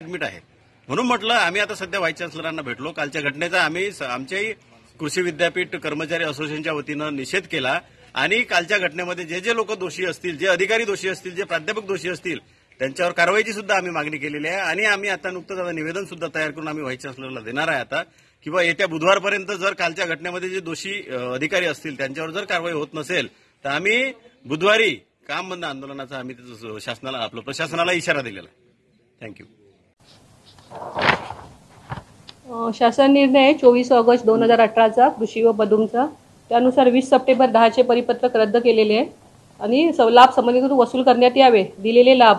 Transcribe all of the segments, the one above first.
Admit आहे. म्हणून म्हटलं आम्ही आता सध्या व्हाईस चान्सलरांना भेटलो. कालच्या घटनेचा आम्ही आमच्याही कृषी विद्यापीठ कर्मचारी असोसिएशनच्या वतीनं निषेध केला. आणि कालच्या घटनेमध्ये जे जे लोक दोषी असतील जे अधिकारी दोषी असतील जे प्राध्यापक दोषी असतील त्यांच्यावर कारवाईची सुद्धा आम्ही मागणी केलेली आहे. आणि आम्ही आता नुकतंच आता निवेदन सुद्धा तयार करून आम्ही व्हाईस चान्सलरला देणार आहे आता. किंवा येत्या बुधवारपर्यंत जर कालच्या घटनेमध्ये जे दोषी अधिकारी असतील त्यांच्यावर जर कारवाई होत नसेल तर आम्ही बुधवारी काम बंद आंदोलनाचा आम्ही शासनाला आपलं प्रशासनाला इशारा दिलेला आहे. थँक्यू शासन निर्णय चोवीस ऑगस्ट दोन हजार अठराचा कृषी व बदूमचा त्यानुसार वीस सप्टेंबर दहाचे परिपत्रक रद्द केलेले आहे. आणि स- लाभ संबंधित वसूल करण्यात यावे दिलेले लाभ.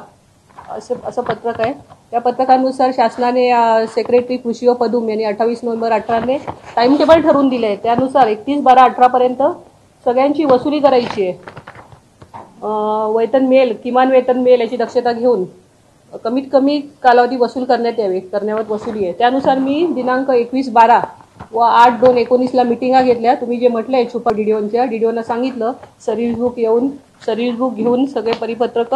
असं असं पत्रक आहे. त्या पत्रकानुसार शासनाने सेक्रेटरी कृषी व पदुम यांनी अठ्ठावीस नोव्हेंबर अठराने टाइम टेबल ठरवून दिले आहे त्यानुसार एकतीस बारा अठरापर्यंत सगळ्यांची वसुली करायची आहे. वेतन मिळेल किमान वेतन मिळेल याची दक्षता घेऊन कमीत कमी कालावधी वसूल करण्यात यावी करण्यावर वसुली आहे. त्यानुसार मी दिनांक एकवीस बारा व आठ दोन एकोणीसला मिटिंगा घेतल्या. तुम्ही जे म्हटलंय छुपा डीडीओनच्या डीडीओनं सांगितलं सर्व्हिस बुक येऊन सर्व्हिस बुक घेऊन सगळे परिपत्रक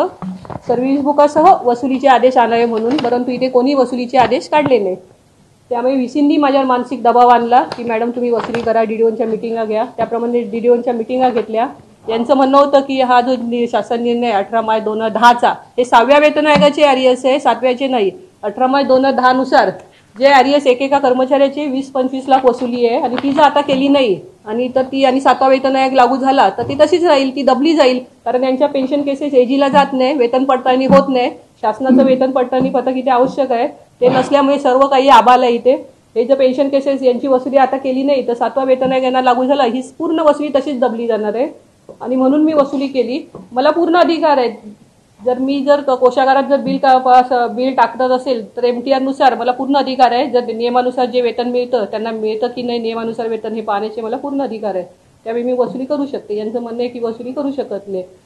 सर्व्हिस बुकासह वसुलीचे आदेश आणावे म्हणून परंतु इथे कोणी वसुलीचे आदेश काढले नाही. त्यामुळे विसींनी माझ्यावर मानसिक दबाव आणला की मॅडम तुम्ही वसुली करा डीडीओनच्या मिटिंगा घ्या. त्याप्रमाणे डीडीओनच्या मिटिंगा घेतल्या. यांचं म्हणणं होतं की हा जो शासन निर्णय अठरा माय दोन हजार दहाचा हे सहाव्या वेतन आयोगाचे आरएस आहे सातव्याचे नाही. अठरा माय दोन हजार दहानुसार जे आरएस एकेका कर्मचाऱ्याचे वीस पंचवीस लाख वसुली आहे आणि ती जर आता केली नाही आणि तर ती आणि सातवा वेतन आयोग लागू झाला तर ती तशीच राहील ती दबली जाईल. कारण यांच्या पेन्शन केसेस एजीला जात नाही वेतन पडताळणी होत नाही. शासनाचं वेतन पडताळणी पथक इथे आवश्यक आहे. ते नसल्यामुळे सर्व काही आबाल आहे इथे. हे जे पेन्शन केसेस यांची वसुली आता केली नाही तर सातवा वेतन आयोग यांना लागू झाला ही पूर्ण वसुली तशीच दबली जाणार आहे. आणि म्हणून मी वसुली केली. मला पूर्ण अधिकार आहे. जर मी जर कोशागारात जर बिल का बिल टाकत असेल तर एम टी आरनुसार मला पूर्ण अधिकार आहे. जर नियमानुसार जे वेतन मिळतं त्यांना मिळतं की नाही नियमानुसार वेतन हे पाहण्याचे मला पूर्ण अधिकार आहे. त्यावेळी मी वसुली करू शकते. यांचं म्हणणं आहे की वसुली करू शकत नाही.